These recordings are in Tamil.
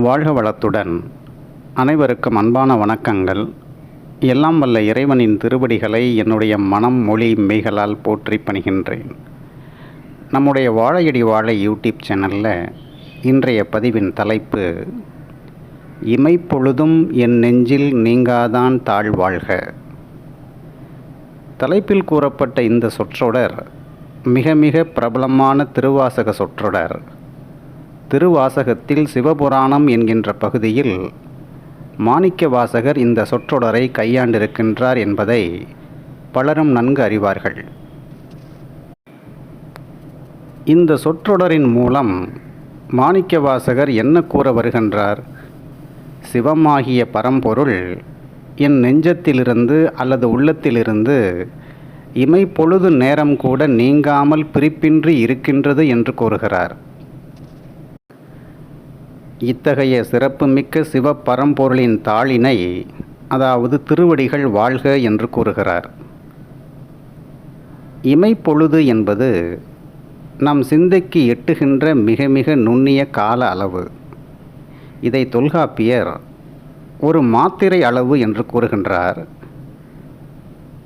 வாழ்க வளத்துடன். அனைவருக்கும் அன்பான வணக்கங்கள். எல்லாம் வல்ல இறைவனின் திருவடிகளை என்னுடைய மனம் மொழி மெய்களால் போற்றி பணிகின்றேன். நம்முடைய வாழையடி வாழை யூடியூப் சேனலில் இன்றைய பதிவின் தலைப்பு இமைப்பொழுதும் என் நெஞ்சில் நீங்காதான் தாழ்வாழ்க தலைப்பில் கூறப்பட்ட இந்த சொற்றொடர் மிக மிக பிரபலமான திருவாசக சொற்றொடர். திருவாசகத்தில் சிவபுராணம் என்கின்ற பகுதியில் மாணிக்க வாசகர் இந்த சொற்றொடரை கையாண்டிருக்கின்றார் என்பதை பலரும் நன்கு அறிவார்கள். இந்த சொற்றொடரின் மூலம் மாணிக்க வாசகர் என்ன கூற வருகின்றார்? சிவமாகிய பரம்பொருள் என் நெஞ்சத்திலிருந்து அல்லது உள்ளத்திலிருந்து இமை பொழுது நேரம் கூட நீங்காமல் பிரிப்பின்றி இருக்கின்றது என்று கூறுகிறார். இத்தகைய சிறப்புமிக்க சிவப்பரம்பொருளின் தாளினை அதாவது திருவடிகள் வாழ்க என்று கூறுகிறார். இமைப்பொழுது என்பது நம் சிந்தைக்கு எட்டுகின்ற மிக மிக நுண்ணிய கால அளவு. இதை தொல்காப்பியர் ஒரு மாத்திரை அளவு என்று கூறுகின்றார்.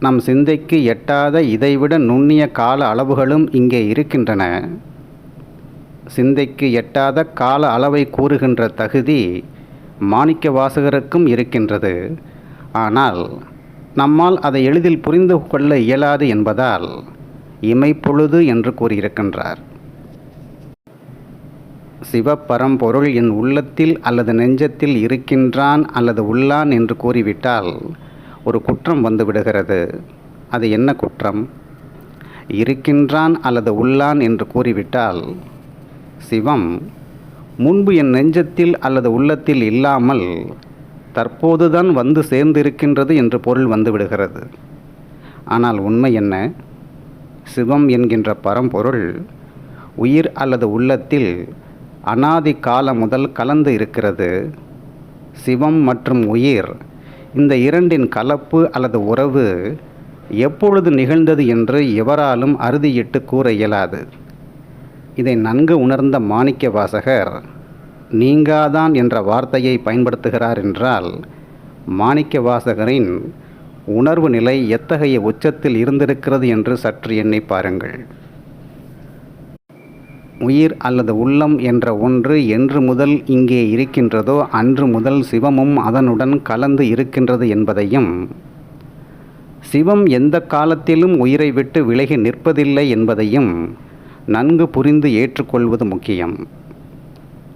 நம் சிந்தைக்கு எட்டாத இதைவிட நுண்ணிய கால அளவுகளும் இங்கே இருக்கின்றன. சிந்தைக்கு எட்டாத கால அளவை கூறுகின்ற தகுதி மாணிக்க வாசகருக்கும் இருக்கின்றது. ஆனால் நம்மால் அதை எளிதில் புரிந்து கொள்ள இயலாது என்பதால் இமைப்பொழுது என்று கூறியிருக்கின்றார். சிவப்பரம்பொருள் என் உள்ளத்தில் அல்லது நெஞ்சத்தில் இருக்கின்றான் அல்லது உள்ளான் என்று கூறிவிட்டால் ஒரு குற்றம் வந்துவிடுகிறது. அது என்ன குற்றம்? இருக்கின்றான் அல்லது உள்ளான் என்று கூறிவிட்டால் சிவம் முன்பு என் நெஞ்சத்தில் அல்லது உள்ளத்தில் இல்லாமல் தற்போதுதான் வந்து சேர்ந்திருக்கின்றது என்று பொருள் வந்துவிடுகிறது. ஆனால் உண்மை என்ன? சிவம் என்கின்ற பரம்பொருள் உயிர் அல்லது உள்ளத்தில் அனாதி காலம் முதல் கலந்து இருக்கிறது. சிவம் மற்றும் உயிர் இந்த இரண்டின் கலப்பு அல்லது உறவு எப்பொழுது நிகழ்ந்தது என்று எவராலும் அறுதியிட்டு கூற இயலாது. இதை நன்கு உணர்ந்த மாணிக்க வாசகர் நீங்காதான் என்ற வார்த்தையை பயன்படுத்துகிறார் என்றால் மாணிக்க வாசகரின் உணர்வு நிலை எத்தகைய உச்சத்தில் இருந்திருக்கிறது என்று சற்று எண்ணி பாருங்கள். உயிர் அல்லது உள்ளம் என்ற ஒன்று என்று முதல் இங்கே இருக்கின்றதோ அன்று முதல் சிவமும் அதனுடன் கலந்து இருக்கின்றது என்பதையும் சிவம் எந்த காலத்திலும் உயிரை விட்டு விலகி நிற்பதில்லை என்பதையும் நன்கு புரிந்து ஏற்றுக்கொள்வது முக்கியம்.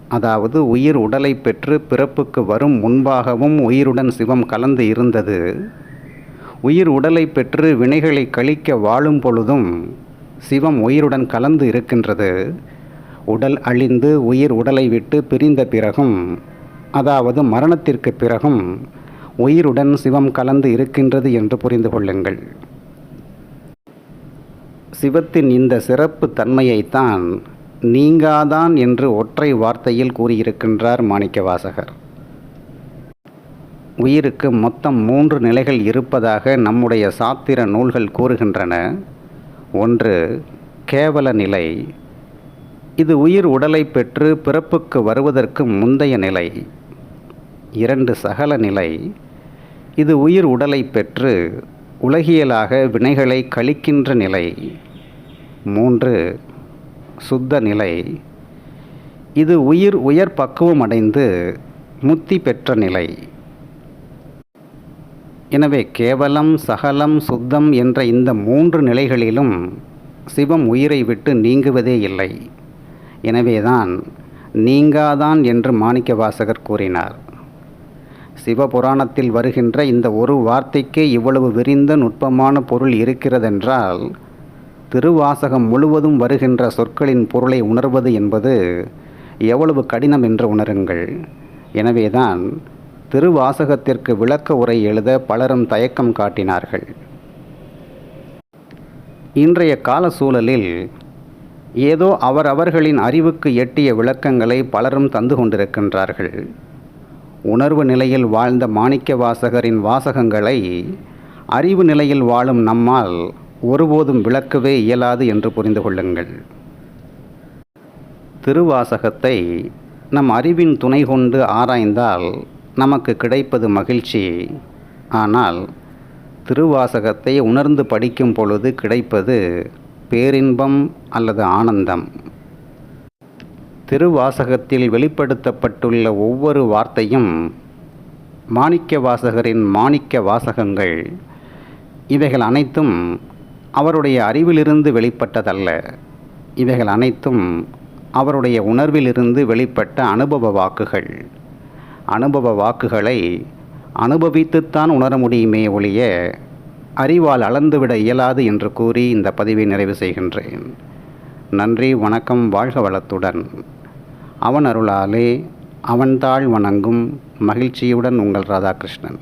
அதாவது உயிர் உடலை பெற்று பிறப்புக்கு வரும் முன்பாகவும் உயிருடன் சிவம் கலந்து இருந்தது. உயிர் உடலை பெற்று வினைகளை கழிக்க வாழும் பொழுதும் சிவம் உயிருடன் கலந்து இருக்கின்றது. உடல் அழிந்து உயிர் உடலை விட்டு பிரிந்த பிறகும் அதாவது மரணத்திற்கு பிறகும் உயிருடன் சிவம் கலந்து இருக்கின்றது என்று புரிந்து கொள்ளுங்கள். சிவத்தின் இந்த சிறப்பு தன்மையைத்தான் நீங்காதான் என்று ஒற்றை வார்த்தையில் கூறியிருக்கின்றார் மாணிக்கவாசகர். உயிருக்கு மொத்தம் மூன்று நிலைகள் இருப்பதாக நம்முடைய சாத்திர நூல்கள் கூறுகின்றன. ஒன்று கேவல நிலை. இது உயிர் உடலை பெற்று பிறப்புக்கு வருவதற்கு முந்தைய நிலை. இரண்டு சகல நிலை. இது உயிர் உடலை பெற்று உலகியலாக வினைகளை கழிக்கின்ற நிலை. மூன்று சுத்த நிலை. இது உயிர் உயர் பக்குவம் அடைந்து முத்தி பெற்ற நிலை. எனவே கேவலம் சகலம் சுத்தம் என்ற இந்த மூன்று நிலைகளிலும் சிவம் உயிரை விட்டு நீங்குவதே இல்லை. எனவேதான் நீங்காதான் என்று மாணிக்க வாசகர் கூறினார். சிவபுராணத்தில் வருகின்ற இந்த ஒரு வார்த்தைக்கே இவ்வளவு விரிந்த நுட்பமான பொருள் இருக்கிறதென்றால் திருவாசகம் முழுவதும் வருகின்ற சொற்களின் பொருளை உணர்வது என்பது எவ்வளவு கடினம் என்று உணருங்கள். எனவேதான் திருவாசகத்திற்கு விளக்க உரை எழுத பலரும் தயக்கம் காட்டினார்கள். இன்றைய கால சூழலில் ஏதோ அவரவர்களின் அறிவுக்கு எட்டிய விளக்கங்களை பலரும் தந்து கொண்டிருக்கின்றார்கள். உணர்வு நிலையில் வாழ்ந்த மாணிக்க வாசகரின் வாசகங்களை அறிவு நிலையில் வாழும் நம்மால் ஒருபோதும் விளக்கவே இயலாது என்று புரிந்து கொள்ளுங்கள். திருவாசகத்தை நம் அறிவின் துணை கொண்டு ஆராய்ந்தால் நமக்கு கிடைப்பது மகிழ்ச்சி. ஆனால் திருவாசகத்தை உணர்ந்து படிக்கும் பொழுது கிடைப்பது பேரின்பம் அல்லது ஆனந்தம். திருவாசகத்தில் வெளிப்படுத்தப்பட்டுள்ள ஒவ்வொரு வார்த்தையும் மாணிக்க வாசகரின் மாணிக்க வாசகங்கள். இவைகள் அனைத்தும் அவருடைய அறிவிலிருந்து வெளிப்பட்டதல்ல. இவைகள் அனைத்தும் அவருடைய உணர்விலிருந்து வெளிப்பட்ட அனுபவ வாக்குகள். அனுபவ வாக்குகளை அனுபவித்துத்தான் உணர முடியுமே ஒழிய அறிவால் அளந்துவிட இயலாது என்று கூறி இந்த பதிவை நிறைவு செய்கின்றேன். நன்றி வணக்கம் வாழ்க வளத்துடன். அவன் அருளாலே அவன்தாள் வணங்கும் மகிழ்ச்சியுடன் உங்கள் ராதாகிருஷ்ணன்.